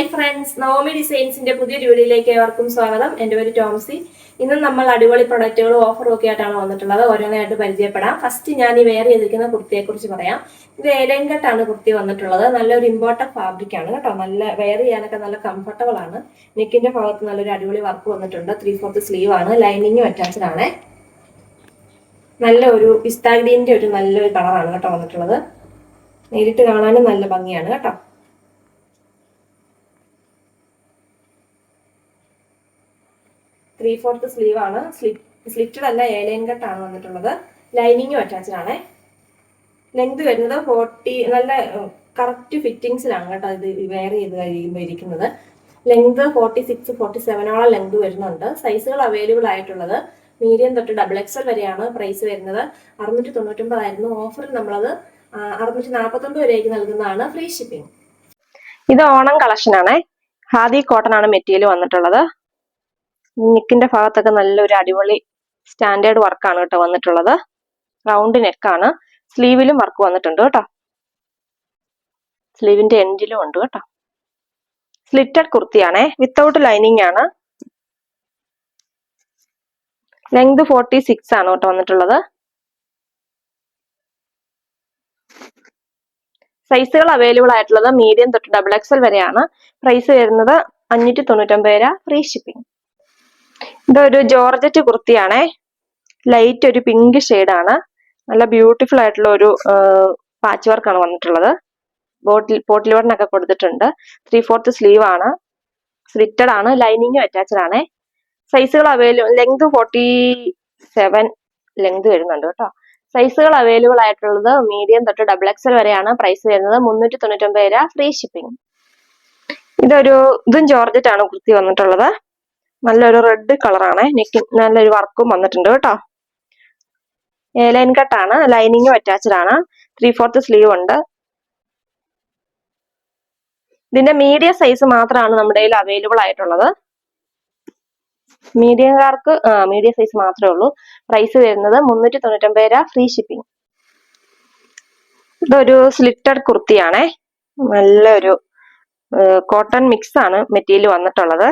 Hi friends Navami ഡിസൈൻസിന്റെ പുതിയ വീഡിയോയിലേക്ക് ഏവർക്കും സ്വാഗതം. എന്റെ പേര് ടോംസി. ഇന്ന് നമ്മൾ അടിപൊളി പ്രൊഡക്റ്റുകളും ഓഫറും ഒക്കെ ആയിട്ടാണ് വന്നിട്ടുള്ളത്. ഓരോന്നായിട്ട് പരിചയപ്പെടാം. ഫസ്റ്റ് ഞാൻ ഈ വെയർ ചെയ്തിരിക്കുന്ന കുർത്തിയെ കുറിച്ച് പറയാം. ഇത് ഏലങ്കട്ടാണ് കുർത്തി വന്നിട്ടുള്ളത്. നല്ലൊരു ഇമ്പോർട്ടന്റ് ഫാബ്രിക് ആണ് കേട്ടോ. നല്ല വെയർ ചെയ്യാനൊക്കെ നല്ല കംഫർട്ടബിൾ ആണ്. നെക്കിന്റെ ഭാഗത്ത് നല്ലൊരു അടിപൊളി വർക്ക് വന്നിട്ടുണ്ട്. ത്രീ ഫോർത്ത് സ്ലീവ് ആണ്. ലൈനിങ്ങും അറ്റാച്ച്ഡ് ആണ്. നല്ല ഒരു പിസ്താഗ്രീന്റെ ഒരു നല്ലൊരു കളറാണ് കേട്ടോ വന്നിട്ടുള്ളത്. നേരിട്ട് കാണാനും നല്ല ഭംഗിയാണ് കേട്ടോ. ത്രീ ഫോർത്ത് സ്ലീവ് ആണ്. സ്ലിറ്റഡ് അല്ല ഏലൈൻ ആണ് വന്നിട്ടുള്ളത്. ലൈനിങ്ങും അറ്റാച്ച്ഡ് ആണ്. ലെങ്ത് വരുന്നത് ഫോർട്ടി നല്ല കറക്റ്റ് ഫിറ്റിങ്സിലാണ് കേട്ടോ ഇത് വെയർ ചെയ്ത് കഴിയുമ്പോൾ ഇരിക്കുന്നത്. ലെങ്ത് ഫോർട്ടി സിക്സ് ഫോർട്ടി സെവനോളം ലെങ്ത് വരുന്നുണ്ട്. സൈസുകൾ അവൈലബിൾ ആയിട്ടുള്ളത്. മീഡിയം തൊട്ട് ഡബിൾ എക്സൽ വരെയാണ് പ്രൈസ് വരുന്നത്. അറുന്നൂറ്റി തൊണ്ണൂറ്റൊമ്പതായിരുന്നു ഓഫറിൽ നമ്മളത് അറുന്നൂറ്റി നാൽപ്പത്തൊമ്പത് രൂപയ്ക്ക് നൽകുന്നതാണ് ഫ്രീ ഷിപ്പിംഗ് ഇത് ഓണം കളക്ഷൻ ആണ്. ഹാദി കോട്ടൺ ആണ് മെറ്റീരിയൽ വന്നിട്ടുള്ളത്. നെക്കിന്റെ ഭാഗത്തൊക്കെ നല്ലൊരു അടിപൊളി സ്റ്റാൻഡേർഡ് വർക്കാണ് കേട്ടോ വന്നിട്ടുള്ളത്. റൗണ്ട് നെക്കാണ്. സ്ലീവിലും വർക്ക് വന്നിട്ടുണ്ട് കേട്ടോ. സ്ലീവിന്റെ എൻഡിലും ഉണ്ട് കേട്ടോ. സ്ലിറ്റഡ് കുർത്തിയാണേ. വിത്തൗട്ട് ലൈനിങ് ആണ്. ലെങ്ത് ഫോർട്ടി സിക്സ് ആണ് കേട്ടോ വന്നിട്ടുള്ളത്. സൈസുകൾ അവൈലബിൾ ആയിട്ടുള്ളത് മീഡിയം തൊട്ട് ഡബിൾ എക്സൽ വരെയാണ്. പ്രൈസ് വരുന്നത് അഞ്ഞൂറ്റി തൊണ്ണൂറ്റൊമ്പത് രൂപ ഫ്രീ ഷിപ്പിംഗ് ഇതൊരു ജോർജറ്റ് കുർത്തിയാണേ. ലൈറ്റ് ഒരു പിങ്ക് ആണ്. നല്ല ബ്യൂട്ടിഫുൾ ആയിട്ടുള്ള ഒരു പാച്ച് വർക്കാണ് വന്നിട്ടുള്ളത്. ബോട്ടിൽ പോട്ടിൽ വർണൊക്കെ കൊടുത്തിട്ടുണ്ട്. ത്രീ ഫോർത്ത് സ്ലീവ് ആണ്. സ്ലിറ്റഡ് ആണ്. ലൈനിങ്ങും അറ്റാച്ച്ഡ് ആണ്. സൈസുകൾ available length forty seven length വരുന്നുണ്ട് കേട്ടോ. സൈസുകൾ അവൈലബിൾ ആയിട്ടുള്ളത് മീഡിയം തൊട്ട് ഡബിൾ എക്സൽ വരെയാണ് പ്രൈസ് വരുന്നത്. മുന്നൂറ്റി തൊണ്ണൂറ്റൊമ്പത് രൂപ ഫ്രീ ഷിപ്പിംഗ് ഇതൊരു ഇതും ജോർജറ്റ് ആണ് കുർത്തി വന്നിട്ടുള്ളത്. നല്ലൊരു റെഡ് കളറാണ് നെക്ക് നല്ലൊരു വർക്കും വന്നിട്ടുണ്ട് കേട്ടോ. എ ലൈൻ കട്ടാണ് ലൈനിങ്ങും അറ്റാച്ച്ഡ് ആണ്. ത്രീ ഫോർത്ത് സ്ലീവ് ഉണ്ട്. ഇതിന്റെ മീഡിയം സൈസ് മാത്രമാണ് നമ്മുടെ കയ്യിൽ അവൈലബിൾ ആയിട്ടുള്ളത്. മീഡിയംകാർക്ക് മീഡിയം സൈസ് മാത്രമേ ഉള്ളൂ. പ്രൈസ് വരുന്നത് മുന്നൂറ്റി തൊണ്ണൂറ്റൊമ്പത് രൂപ ഫ്രീ ഷിപ്പിംഗ് ഇതൊരു സ്ലിറ്റഡ് കുർത്തിയാണേ. നല്ലൊരു കോട്ടൺ മിക്സ് ആണ് മെറ്റീരിയൽ വന്നിട്ടുള്ളത്.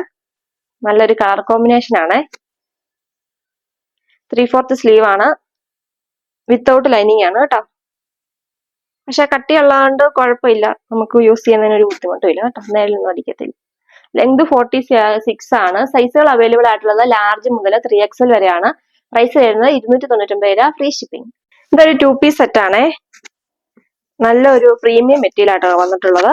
നല്ലൊരു കളർ കോമ്പിനേഷൻ ആണ്. ത്രീ ഫോർത്ത് സ്ലീവ് ആണ്. വിത്തൗട്ട് ലൈനിങ് ആണ് കേട്ടോ. പക്ഷെ കട്ടിയുള്ളതുകൊണ്ട് കുഴപ്പമില്ല. നമുക്ക് യൂസ് ചെയ്യുന്നതിന് ഒരു ബുദ്ധിമുട്ടും ഇല്ല കേട്ടോ. നേരിലൊന്നും അടിക്കത്തില്ല. ലെങ്ത് ഫോർട്ടി സിക്സ് ആണ്. സൈസുകൾ അവൈലബിൾ ആയിട്ടുള്ളത് ലാർജ് മുതൽ ത്രീ എക്സൽ വരെയാണ്. പ്രൈസ് വരുന്നത് ഇരുന്നൂറ്റി തൊണ്ണൂറ്റൊമ്പത് രൂപ ഫ്രീ ഷിപ്പിംഗ് ഇതൊരു ടു പീസ് സെറ്റ് ആണേ. നല്ലൊരു പ്രീമിയം മെറ്റീരിയൽ ആയിട്ടാണ് വന്നിട്ടുള്ളത്.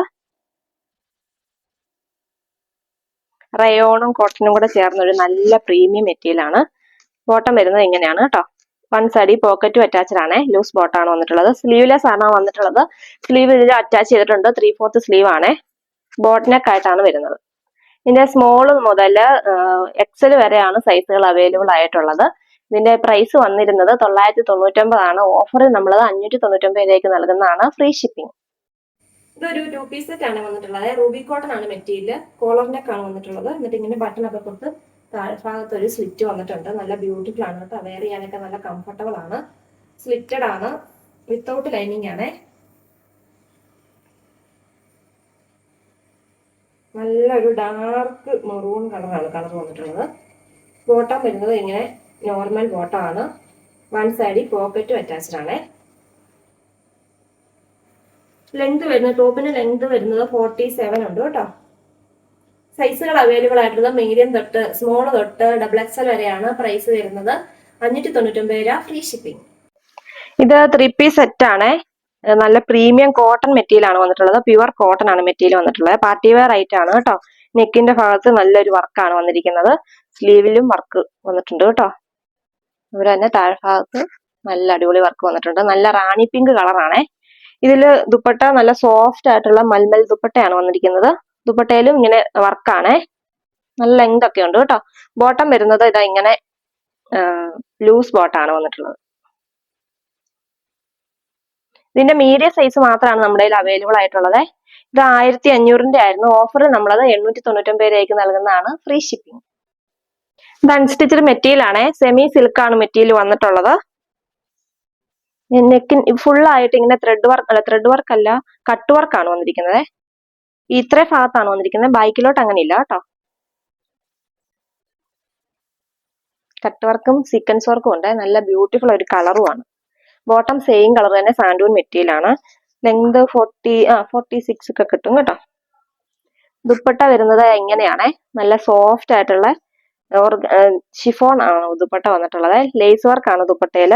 റയോണും കോട്ടനും കൂടെ ചേർന്ന ഒരു നല്ല പ്രീമിയം മെറ്റീരിയൽ ആണ്. ബോട്ടം വരുന്നത് ഇങ്ങനെയാണ് കേട്ടോ വൺ സൈഡ് പോക്കറ്റും അറ്റാച്ച്ഡ് ആണ്. ലൂസ് ബോട്ടാണ് വന്നിട്ടുള്ളത്. സ്ലീവ്ലെസ് ആണ് വന്നിട്ടുള്ളത്. സ്ലീവ് ഇതിൽ അറ്റാച്ച് ചെയ്തിട്ടുണ്ട്. ത്രീ ഫോർത്ത് സ്ലീവ് ആണ്. ബോട്ട് ആയിട്ടാണ് വരുന്നത്. ഇതിന്റെ സ്മോൾ മുതൽ എക്സൽ വരെയാണ് സൈസുകൾ അവൈലബിൾ ആയിട്ടുള്ളത്. ഇതിന്റെ പ്രൈസ് വന്നിരുന്നത് തൊള്ളായിരത്തി തൊണ്ണൂറ്റൊമ്പതാണ്. ഓഫറിൽ നമ്മൾ അഞ്ഞൂറ്റി തൊണ്ണൂറ്റൊമ്പതിലേക്ക് നൽകുന്നതാണ്. ഫ്രീ ഷിപ്പിംഗ് ഇതൊരു ടു പീസ് സെറ്റ് ആണ് വന്നിട്ടുള്ളത്. അതായത് റൂബി കോട്ടൺ ആണ് മെറ്റീരിയൽ കോളർ നെക്ക് ആണ് വന്നിട്ടുള്ളത്. എന്നിട്ട് ഇങ്ങനെ ബട്ടൺ ഒക്കെ കൊടുത്ത് താഴ്ഭാഗത്ത് ഒരു സ്ലിറ്റ് വന്നിട്ടുണ്ട്. നല്ല ബ്യൂട്ടിഫുൾ ആണ് കേട്ടോ. വെയർ ചെയ്യാനൊക്കെ നല്ല കംഫർട്ടബിൾ ആണ്. സ്ലിറ്റഡ് ആണ്. വിത്തൗട്ട് ലൈനിങ് ആണേ. നല്ലൊരു ഡാർക്ക് മെറൂൺ കളറാണ് കളർ വന്നിട്ടുള്ളത്. ബോട്ടം വരുന്നത് ഇങ്ങനെ നോർമൽ ബോട്ടം ആണ്. വൺ സൈഡിൽ പോക്കറ്റും അറ്റാച്ച്ഡ് ആണ്. ലെങ്ത് വരുന്നത് ടോപ്പിന് ലെങ്ത് വരുന്നത് ഫോർട്ടി സെവൻ ഉണ്ട് കേട്ടോ. സൈസുകൾ അവൈലബിൾ ആയിട്ടുള്ളത് മീഡിയം തൊട്ട് സ്മോൾ തൊട്ട് ഡബിൾ എക്സൽ വരെയാണ് പ്രൈസ് വരുന്നത്. അഞ്ഞൂറ്റി തൊണ്ണൂറ്റൊമ്പത് രൂപ ഫ്രീ ഷിപ്പിംഗ് ഇത് ത്രീ പീസ് സെറ്റ് ആണ്. നല്ല പ്രീമിയം കോട്ടൺ മെറ്റീരിയൽ ആണ് വന്നിട്ടുള്ളത്. പ്യുവർ കോട്ടൺ ആണ് മെറ്റീരിയൽ വന്നിട്ടുള്ളത്. പാർട്ടി വെയർ ഐറ്റം ആണ് കേട്ടോ. നെക്കിന്റെ ഭാഗത്ത് നല്ലൊരു വർക്കാണ് വന്നിരിക്കുന്നത്. സ്ലീവിലും വർക്ക് വന്നിട്ടുണ്ട് കേട്ടോ. ഇവിടെ തന്നെ താഴ്ഭാഗത്ത് നല്ല അടിപൊളി വർക്ക് വന്നിട്ടുണ്ട്. നല്ല റാണി പിങ്ക് കളറാണേ ഇതിൽ ദുപ്പട്ട നല്ല സോഫ്റ്റ് ആയിട്ടുള്ള മൽമൽ ദുപ്പട്ടയാണ് വന്നിരിക്കുന്നത്. ദുപ്പട്ടയിലും ഇങ്ങനെ വർക്കാണേ നല്ല ലെങ്ത് ഒക്കെ ഉണ്ട് കേട്ടോ. ബോട്ടം വരുന്നത് ഇതാ ഇങ്ങനെ ലൂസ് ബോട്ടാണ് വന്നിട്ടുള്ളത്. ഇതിന്റെ മീഡിയം സൈസ് മാത്രമാണ് നമ്മുടെ കയ്യിൽ അവൈലബിൾ ആയിട്ടുള്ളത്. ഇത് ആയിരത്തി അഞ്ഞൂറിന്റെ ആയിരുന്നു ഓഫറിൽ നമ്മളത് എണ്ണൂറ്റി തൊണ്ണൂറ്റൊമ്പത് രൂപയ്ക്ക് നൽകുന്നതാണ്. ഫ്രീ ഷിപ്പിംഗ് ഇത് അൺസ്റ്റിച്ചഡ് മെറ്റീരിയൽ ആണ്. സെമി സിൽക്കാണ് മെറ്റീരിയൽ വന്നിട്ടുള്ളത്. നെക്കിൻ ഫുൾ ആയിട്ട് ഇങ്ങനെ ത്രെഡ് വർക്ക് അല്ല ത്രെഡ് വർക്ക് അല്ല കട്ട് വർക്ക് ആണ് വന്നിരിക്കുന്നത്. ഇത്ര ഭാഗത്താണ് വന്നിരിക്കുന്നത്. ബാക്കിലോട്ട് അങ്ങനെ ഇല്ല കേട്ടോ കട്ട് വർക്കും സീക്വൻസ് വർക്കും ഉണ്ട്. നല്ല ബ്യൂട്ടിഫുൾ ഒരു കളറുമാണ് ബോട്ടം സെയിം കളർ തന്നെ സാൻഡൂൺ മെറ്റീരിയൽ ആണ്. ലെങ്ത് ഫോർട്ടി ആ ഫോർട്ടി സിക്സ് ഒക്കെ കിട്ടും കേട്ടോ. ദുപ്പട്ട വരുന്നത് എങ്ങനെയാണേ നല്ല സോഫ്റ്റ് ആയിട്ടുള്ള ഷിഫോൺ ആണ് ദുപ്പട്ട വന്നിട്ടുള്ളത്. ലേസ് വർക്കാണ് ദുപ്പട്ടയിൽ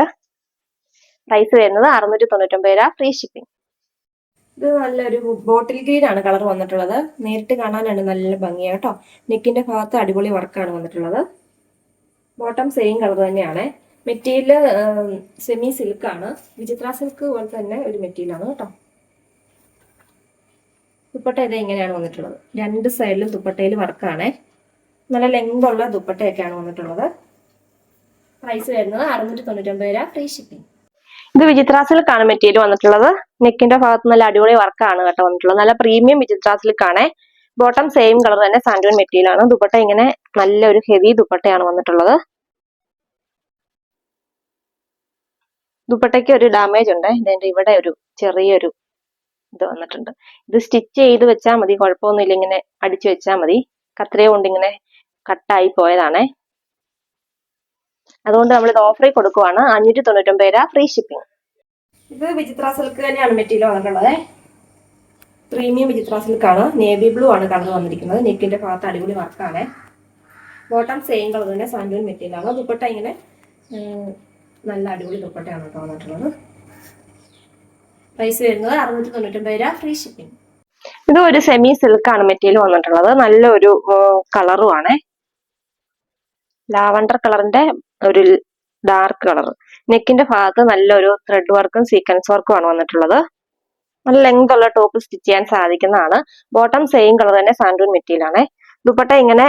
പ്രൈസ് വരുന്നത് അറുന്നൂറ്റി തൊണ്ണൂറ്റൊമ്പത് രൂപ ഫ്രീ ഷിപ്പിംഗ് ഇത് നല്ലൊരു ബോട്ടിൽ ഗ്രീൻ ആണ് കളർ വന്നിട്ടുള്ളത്. നേരിട്ട് കാണാനാണ് നല്ല ഭംഗിയാണ് കേട്ടോ. നെക്കിന്റെ ഭാഗത്ത് അടിപൊളി വർക്കാണ് വന്നിട്ടുള്ളത്. ബോട്ടം സെയിം കളർ തന്നെയാണ്. മെറ്റീരിയൽ സെമി സിൽക്ക് ആണ്. വിചിത്ര സിൽക്ക് പോലെ തന്നെ ഒരു മെറ്റീരിയൽ ആണ് കേട്ടോ. ദുപ്പട്ട ഇത് ഇങ്ങനെയാണ് വന്നിട്ടുള്ളത്? രണ്ട് സൈഡിലും ദുപ്പട്ടയിൽ വർക്കാണ് നല്ല ലെങ്ത് ഉള്ള ദുപ്പട്ടയൊക്കെയാണ് വന്നിട്ടുള്ളത്. പ്രൈസ് വരുന്നത് അറുന്നൂറ്റി തൊണ്ണൂറ്റൊമ്പത് രൂപ ഫ്രീ ഷിപ്പിംഗ് ഇത് വിചിത്ര സിൽക്ക് ആണ് മെറ്റീരിയൽ വന്നിട്ടുള്ളത്. നെക്കിന്റെ ഭാഗത്ത് നല്ല അടിപൊളി വർക്കാണ് കേട്ടോ വന്നിട്ടുള്ളത്. നല്ല പ്രീമിയം വിചിത്ര സിൽക്ക് ആണ് ബോട്ടം സെയിം കളർ തന്നെ സാൻഡൂൺ മെറ്റീരിയൽ ആണ്. ദുപ്പട്ട ഇങ്ങനെ നല്ല ഒരു ഹെവി ദുപ്പട്ടയാണ് വന്നിട്ടുള്ളത്. ദുപ്പട്ടയ്ക്ക് ഒരു ഡാമേജ് ഉണ്ട്. ഇതിന്റെ ഇവിടെ ഒരു ചെറിയൊരു ഇത് വന്നിട്ടുണ്ട്. ഇത് സ്റ്റിച്ച് ചെയ്ത് വെച്ചാൽ മതി. കുഴപ്പമൊന്നുമില്ല. ഇങ്ങനെ അടിച്ചു വെച്ചാൽ മതി. കത്രിക കൊണ്ട് ഇങ്ങനെ കട്ടായി പോയതാണേ. അതുകൊണ്ട് നമ്മൾ ഇത് ഓഫറിൽ കൊടുക്കുവാണ്. അഞ്ഞൂറ്റി തൊണ്ണൂറ്റൊമ്പത് രൂപ ഫ്രീ ഷിപ്പിംഗ് ഇത് വിചിത്ര സിൽക്ക് തന്നെയാണ് മെറ്റീരിയൽ വന്നിട്ടുള്ളത്. പ്രീമിയം വിചിത്ര സിൽക്ക് ആണ്. നേവി ബ്ലൂ ആണ് കളർ വന്നിരിക്കുന്നത്. നെക്കിന്റെ ഭാഗത്ത് അടിപൊളി വർക്കാണ് ബോട്ടം സെയിം കളർ തന്നെ സാൻഡൂൺ മെറ്റീരിയൽ ആണ്. ദുപ്പട്ട ഇങ്ങനെ നല്ല അടിപൊളി ദുപ്പട്ടയാണ് കേട്ടോ വന്നിട്ടുള്ളത്. പ്രൈസ് വരുന്നത് അറുന്നൂറ്റി തൊണ്ണൂറ്റൊമ്പത് രൂപ ഫ്രീ ഷിപ്പിംഗ് ഇത് ഒരു സെമി സിൽക്ക് ആണ് മെറ്റീരിയൽ വന്നിട്ടുള്ളത്. നല്ലൊരു കളറും ആണ്. ലാവണ്ടർ കളറിന്റെ ഒരു ഡാർക്ക് കളർ. നെക്കിന്റെ ഭാഗത്ത് നല്ലൊരു ത്രെഡ് വർക്കും സീക്വൻസ് വർക്കും ആണ് വന്നിട്ടുള്ളത്. നല്ല ലെങ്ത് ഉള്ള ടോപ്പ് സ്റ്റിച്ച് ചെയ്യാൻ സാധിക്കുന്നതാണ്. ബോട്ടം സെയിം കളർ തന്നെ സാൻഡൂൺ മെറ്റീരിയൽ ആണ്. ദുപ്പട്ട ഇങ്ങനെ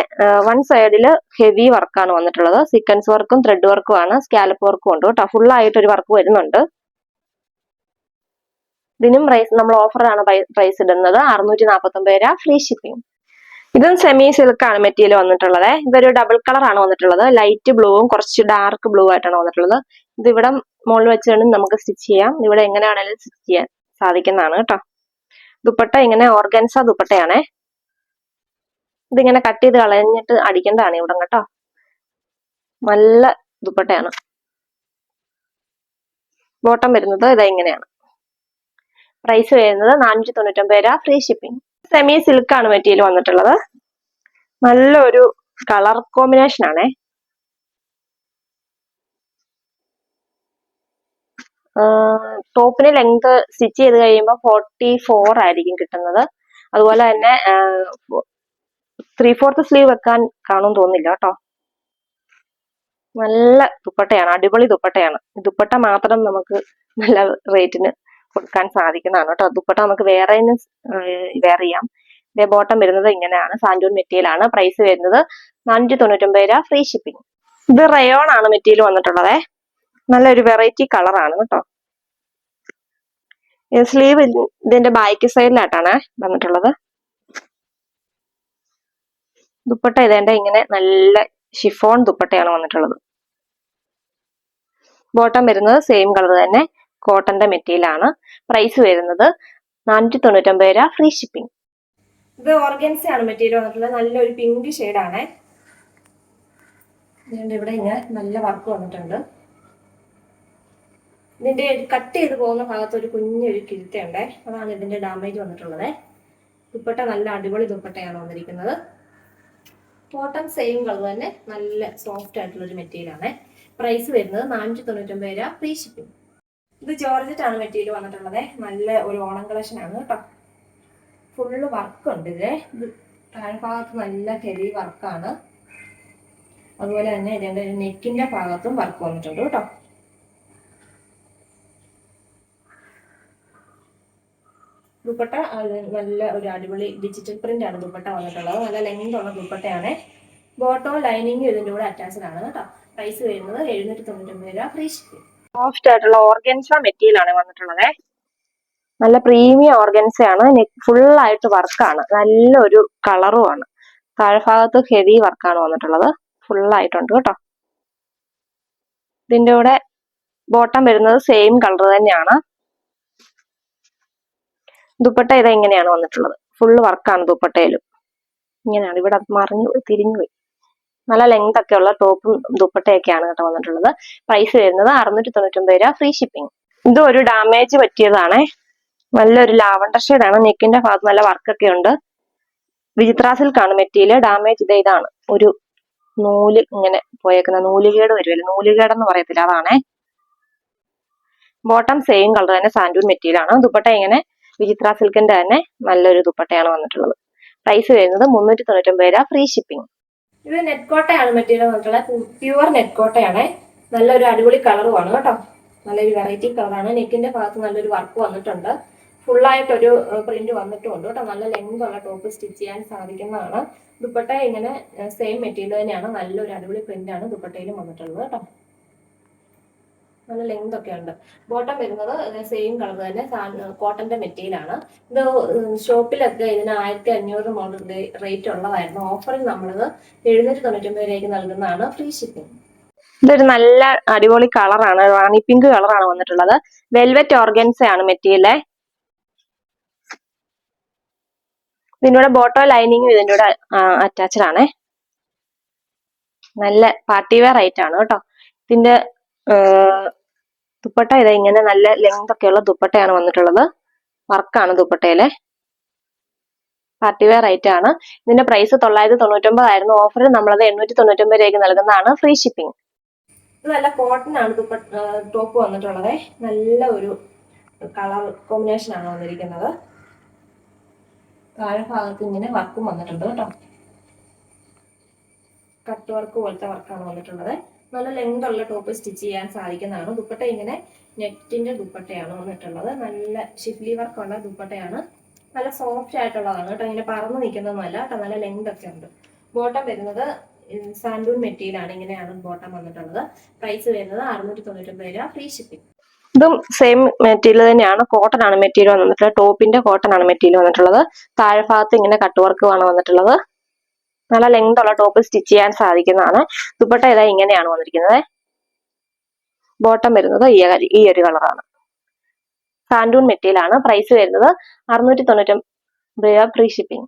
വൺ സൈഡിൽ ഹെവി വർക്കാണ് വന്നിട്ടുള്ളത്. സീക്വൻസ് വർക്കും ത്രെഡ് വർക്കും ആണ് സ്കാലപ്പ് വർക്കും ഉണ്ട് കേട്ടോ. ഫുൾ ആയിട്ട് ഒരു വർക്ക് വരുന്നുണ്ട്. ഇതിനും പ്രൈസ് നമ്മൾ ഓഫറാണ് പ്രൈസ് ഇടുന്നത്. അറുന്നൂറ്റി നാൽപ്പത്തൊമ്പത് രൂപ ഫ്രീ ഷിപ്പിംഗ് ഇതും സെമി സിൽക്ക് ആണ് മെറ്റീരിയൽ വന്നിട്ടുള്ളത്. ഇതൊരു ഡബിൾ കളർ ആണ് വന്നിട്ടുള്ളത്. ലൈറ്റ് ബ്ലൂവും കുറച്ച് ഡാർക്ക് ബ്ലൂ ആയിട്ടാണ് വന്നിട്ടുള്ളത്. ഇത് ഇവിടെ മുകളിൽ വെച്ചുകൊണ്ട് നമുക്ക് സ്റ്റിച്ച് ചെയ്യാം. ഇവിടെ എങ്ങനെയാണെങ്കിലും സ്റ്റിച്ച് ചെയ്യാൻ സാധിക്കുന്നതാണ് കേട്ടോ. ദുപ്പട്ട ഇങ്ങനെ ഓർഗൻസ ദുപ്പട്ടയാണേ. ഇതിങ്ങനെ കട്ട് ചെയ്ത് കളഞ്ഞിട്ട് അടിക്കേണ്ടതാണ് ഇവിടെ കേട്ടോ. നല്ല ദുപ്പട്ടയാണ്. ബോട്ടം വരുന്നത് ഇതാ ഇങ്ങനെയാണ്. പ്രൈസ് വരുന്നത് നാനൂറ്റി തൊണ്ണൂറ്റൊമ്പത് രൂപ. ഫ്രീ ഷിപ്പിംഗ് സെമി സിൽക്ക് ആണ് മെറ്റീരിയൽ വന്നിട്ടുള്ളത്. നല്ലൊരു കളർ കോമ്പിനേഷൻ ആണേ. ടോപ്പിന് ലെങ്ത് സ്റ്റിച്ച് ചെയ്ത് കഴിയുമ്പോൾ ഫോർട്ടി ഫോർ ആയിരിക്കും കിട്ടുന്നത്. അതുപോലെ തന്നെ ത്രീ ഫോർത്ത് സ്ലീവ് വെക്കാൻ കാണും തോന്നില്ല കേട്ടോ. നല്ല ദുപ്പട്ടയാണ് അടിപൊളി ദുപ്പട്ടയാണ്. ദുപ്പട്ട മാത്രം നമുക്ക് നല്ല റേറ്റിന് കൊടുക്കാൻ സാധിക്കുന്നതാണ് കേട്ടോ. ദുപ്പട്ട നമുക്ക് വേറെ വേറെ ചെയ്യാം. ഇതേ ബോട്ടം വരുന്നത് ഇങ്ങനെയാണ്. സാൻഡൂൺ മെറ്റീരിയൽ ആണ്. പ്രൈസ് വരുന്നത് നാനൂറ്റി തൊണ്ണൂറ്റൊമ്പത് രൂപ. ഫ്രീ ഷിപ്പിംഗ് ഇത് റയോൺ ആണ് മെറ്റീരിയൽ വന്നിട്ടുള്ളത്. നല്ലൊരു വെറൈറ്റി കളറാണ് കേട്ടോ. സ്ലീവ് ഇതിന്റെ ബാക്ക് സൈഡിലായിട്ടാണ് വന്നിട്ടുള്ളത്. ദുപ്പട്ട ഇതേണ്ട ഇങ്ങനെ നല്ല ഷിഫോൺ ദുപ്പട്ടയാണ് വന്നിട്ടുള്ളത്. ബോട്ടം വരുന്നത് സെയിം കളർ തന്നെ. കോട്ടന്റെ മെറ്റീരിയലാണ് പ്രൈസ് വരുന്നത് നാനൂറ്റി തൊണ്ണൂറ്റൊമ്പത് രൂപ ഫ്രീ ഷിപ്പിംഗ് ഇത് ഓർഗൻസ ആണ് മെറ്റീരിയൽ വന്നിട്ടുള്ളത്. നല്ലൊരു പിങ്ക് ഷെയ്ഡാണ് ഇവിടെ ഇങ്ങനെ നല്ല വർക്ക് വന്നിട്ടുണ്ട്. ഇതിന്റെ കട്ട് ചെയ്ത് പോകുന്ന ഭാഗത്ത് ഒരു കുഞ്ഞൊരു കിഴുത്തയുണ്ട് അതാണ് ഇതിന്റെ ഡാമേജ് വന്നിട്ടുള്ളത്. ദുപ്പട്ട നല്ല അടിപൊളി ദുപ്പട്ടയാണ് വന്നിരിക്കുന്നത്. കോട്ടൺ സെയിം കളർ തന്നെ നല്ല സോഫ്റ്റ് ആയിട്ടുള്ള ഒരു മെറ്റീരിയൽ ആണ്. പ്രൈസ് വരുന്നത് നാനൂറ്റി തൊണ്ണൂറ്റൊമ്പത് രൂപ ഫ്രീ ഷിപ്പിംഗ് ഇത് ജോർജറ്റാണ് മെറ്റീരിയൽ വന്നിട്ടുള്ളത്. നല്ല ഒരു ഓണം കളക്ഷൻ ആണ് കേട്ടോ. ഫുള്ള് വർക്ക് ഉണ്ട് ഇത് താഴ്ഭാഗത്ത് നല്ല ഹെവി വർക്കാണ് അതുപോലെ തന്നെ ഇതിന്റെ നെക്കിന്റെ ഭാഗത്തും വർക്ക് വന്നിട്ടുണ്ട് കേട്ടോ. ദുപ്പട്ട നല്ല ഒരു അടിപൊളി ഡിജിറ്റൽ പ്രിന്റ് ആണ് ദുപ്പട്ട വന്നിട്ടുള്ളത്. നല്ല ലെങ്ത് ഉള്ള ദുപ്പട്ടയാണ്. ബോട്ടോ ലൈനിങ് ഇതിന്റെ കൂടെ അറ്റാച്ച്ഡ് ആണ് കേട്ടോ. പ്രൈസ് വരുന്നത് എഴുന്നൂറ്റി തൊണ്ണൂറ്റൊമ്പത് രൂപ. ഫ്രീ ഷിപ്പിംഗ് സോഫ്റ്റ് ആയിട്ടുള്ള ഓർഗൻസ മെറ്റീരിയൽ ആണ് വന്നിട്ടുള്ളത്. നല്ല പ്രീമിയം ഓർഗൻസ ആണ്. ഫുൾ ആയിട്ട് വർക്കാണ് നല്ലൊരു കളറും ആണ്. താഴ്ഭാഗത്ത് ഹെവി വർക്കാണ് വന്നിട്ടുള്ളത്. ഫുൾ ആയിട്ടുണ്ട് കേട്ടോ. ഇതിന്റെ കൂടെ ബോട്ടം വരുന്നത് സെയിം കളർ തന്നെയാണ്. ദുപ്പട്ട ഇത് എങ്ങനെയാണ് വന്നിട്ടുള്ളത് ഫുള്ള് വർക്കാണ് ദുപ്പട്ടയിലും. ഇങ്ങനെയാണ്. ഇവിടെ മറിഞ്ഞു പോയി തിരിഞ്ഞു പോയി നല്ല ലെങ്ത് ഒക്കെ ഉള്ള ടോപ്പും ദുപ്പട്ടയൊക്കെയാണ് കേട്ടോ വന്നിട്ടുള്ളത്. പ്രൈസ് വരുന്നത് അറുന്നൂറ്റി തൊണ്ണൂറ്റൊമ്പത് രൂപ ഫ്രീ ഷിപ്പിംഗ് ഇത് ഒരു ഡാമേജ് പറ്റിയതാണേ. നല്ലൊരു ലാവണ്ടർ ഷെയ്ഡാണ് നെക്കിന്റെ ഭാഗത്ത് നല്ല വർക്കൊക്കെ ഉണ്ട്. വിചിത്ര സിൽക്കാണ് മെറ്റീരിയൽ ഡാമേജ് ഇത് ഇതാണ്. ഒരു നൂൽ ഇങ്ങനെ പോയേക്കുന്ന നൂലുകേട് വരുമല്ലോ നൂലുകേടെന്ന് പറയത്തില്ല അതാണേ. ബോട്ടം സെയിം കളർ തന്നെ സാൻഡൂൺ മെറ്റീരിയൽ ആണ്. ദുപ്പട്ട ഇങ്ങനെ വിചിത്ര സിൽക്കിന്റെ തന്നെ നല്ലൊരു ദുപ്പട്ടയാണ് വന്നിട്ടുള്ളത്. പ്രൈസ് വരുന്നത് മുന്നൂറ്റി തൊണ്ണൂറ്റൊമ്പത് രൂപ ഫ്രീ ഷിപ്പിംഗ് ഇത് നെറ്റ് കോട്ടയാണ് മെറ്റീരിയൽ വന്നിട്ടുള്ളത് പ്യുവർ നെറ്റ് കോട്ടയാണ്. നല്ലൊരു അടിപൊളി കളറുമാണ് കേട്ടോ. നല്ലൊരു വെറൈറ്റി കളറാണ് നെക്കിന്റെ ഭാഗത്ത് നല്ലൊരു വർക്ക് വന്നിട്ടുണ്ട്. ഫുള്ളായിട്ടൊരു പ്രിന്റ് വന്നിട്ടുമുണ്ട് കേട്ടോ. നല്ല ലെങ്ത് ഉള്ള ടോപ്പ് സ്റ്റിച്ച് ചെയ്യാൻ സാധിക്കുന്നതാണ്. ദുപ്പട്ട ഇങ്ങനെ സെയിം മെറ്റീരിയൽ തന്നെയാണ്. നല്ലൊരു അടിപൊളി പ്രിന്റാണ് ദുപ്പട്ടയിലും വന്നിട്ടുള്ളത് കേട്ടോ. നല്ല ലെങ്ത് ഒക്കെ ഉണ്ട്. ബോട്ടം വരുന്നത് സെയിം കളർ തന്നെ കോട്ടന്റെ മെറ്റീരിയലാണ് ഇത് ഷോപ്പിലൊക്കെ ഇതിന് ആയിരത്തി അഞ്ഞൂറ് മോഡൽ റേറ്റ് ഉള്ളതായിരുന്നു. ഓഫറിൽ നമ്മളിത് എഴുന്നൂറ്റി തൊണ്ണൂറ്റൊമ്പത് രൂപയ്ക്ക് നൽകുന്നതാണ് ഫ്രീ ഷിപ്പിംഗ് ഇതൊരു നല്ല അടിപൊളി കളറാണ് റാണി പിങ്ക് കളറാണ് വന്നിട്ടുള്ളത്. വെൽവെറ്റ് ഓർഗൻസ ആണ് മെറ്റീരിയൽ ഇതിന്റെ ബോട്ടോ ലൈനിങ്ങും ഇതിന്റെ കൂടെ അറ്റാച്ച്ഡ് ആണേ. നല്ല പാർട്ടി വെയർ ആണ് കേട്ടോ. ഇതിന്റെ ദുപ്പട്ട ഇതാ ഇങ്ങനെ നല്ല ലെങ്ത് ഒക്കെ ഉള്ള ദുപ്പട്ടയാണ് വന്നിട്ടുള്ളത്. വർക്കാണ് ദുപ്പട്ടയിലെ. പാർട്ടി വെയർ ആണ്. ഇതിന്റെ പ്രൈസ് തൊള്ളായിരത്തി തൊണ്ണൂറ്റൊമ്പത് ആയിരുന്നു. ഓഫറിൽ നമ്മളത് എണ്ണൂറ്റി തൊണ്ണൂറ്റൊമ്പത് രൂപയ്ക്ക് നൽകുന്നതാണ്. ഫ്രീ ഷിപ്പിംഗ് ഇത് നല്ല കോട്ടൺ ആണ് ദുപ്പട്ട ടോപ്പ് വന്നിട്ടുള്ളത്. നല്ല ഒരു കളർ കോമ്പിനേഷൻ ആണ് വന്നിരിക്കുന്നത്. താഴെ ഭാഗത്ത് ഇങ്ങനെ വർക്കും വന്നിട്ടുണ്ട് കേട്ടോ. കട്ട് വർക്ക് പോലത്തെ വർക്കാണ് വന്നിട്ടുള്ളത്. നല്ല ലെങ്ത് ഉള്ള ടോപ്പ് സ്റ്റിച്ച് ചെയ്യാൻ സാധിക്കുന്നതാണ്. ദുപ്പട്ട ഇങ്ങനെ നെറ്റിന്റെ ദുപ്പട്ടയാണ് വന്നിട്ടുള്ളത്. നല്ല ഷിഫ്ലി വർക്കുള്ള ദുപ്പട്ടയാണ്. നല്ല സോഫ്റ്റ് ആയിട്ടുള്ളതാണ് കേട്ടോ. ഇങ്ങനെ പറന്ന് നിൽക്കുന്നതല്ല കേട്ടോ. നല്ല ലെങ്ത് ഒക്കെ ഉണ്ട്. ബോട്ടം വരുന്നത് സാൻഡൂൺ മെറ്റീരിയൽ ആണ്. ഇങ്ങനെയാണ് ബോട്ടം വന്നിട്ടുള്ളത്. പ്രൈസ് വരുന്നത് അറുന്നൂറ്റി തൊണ്ണൂറ്റൊമ്പത് രൂപ. ഫ്രീ ഷിപ്പിംഗ് ഇതും സെയിം മെറ്റീരിയൽ തന്നെയാണ്. കോട്ടൺ ആണ് മെറ്റീരിയൽ വന്നിട്ടുള്ളത്. ടോപ്പിന്റെ കോട്ടൺ ആണ് മെറ്റീരിയൽ വന്നിട്ടുള്ളത്. താഴെ ഭാഗത്ത് ഇങ്ങനെ കട്ട് വർക്കുമാണ് വന്നിട്ടുള്ളത്. നല്ല ലെങ്ത് ഉള്ള ടോപ്പ് സ്റ്റിച്ച് ചെയ്യാൻ സാധിക്കുന്നതാണ്. ദുപ്പട്ട ഇതാ ഇങ്ങനെയാണ് വന്നിരിക്കുന്നത്. ബോട്ടം വരുന്നത് ഈ ഈ ഒരു കളറാണ് സാൻഡൂൺ മെറ്റീരിയൽ ആണ്. പ്രൈസ് വരുന്നത് അറുന്നൂറ്റി തൊണ്ണൂറ്റൊമ്പത് രൂപ ഫ്രീ ഷിപ്പിംഗ്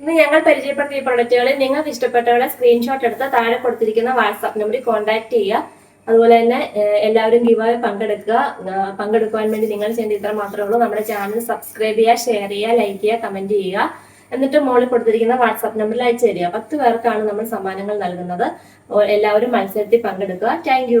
ഇന്ന് ഞങ്ങൾ പരിചയപ്പെടുത്തിയ പ്രൊഡക്റ്റുകളിൽ നിങ്ങൾക്ക് ഇഷ്ടപ്പെട്ടവരെ സ്ക്രീൻഷോട്ട് എടുത്ത് താഴെ കൊടുത്തിരിക്കുന്ന വാട്സാപ്പ് നമ്പറിൽ കോൺടാക്ട് ചെയ്യുക. അതുപോലെ തന്നെ എല്ലാവരും ഗിവായി പങ്കെടുക്കുക. പങ്കെടുക്കുവാൻ വേണ്ടി നിങ്ങൾ ചെയ്യേണ്ട ഇത്ര മാത്രമേ ഉള്ളൂ. നമ്മുടെ ചാനൽ സബ്സ്ക്രൈബ് ചെയ്യുക ഷെയർ ചെയ്യുക ലൈക്ക് ചെയ്യുക കമന്റ് ചെയ്യുക. എന്നിട്ട് മോളിൽ കൊടുത്തിരിക്കുന്ന വാട്സാപ്പ് നമ്പറിൽ അയച്ചു തരിക പത്ത് പേർക്കാണ് നമ്മൾ സമ്മാനങ്ങൾ നൽകുന്നത്. എല്ലാവരും മത്സരത്തിൽ പങ്കെടുക്കുക. താങ്ക്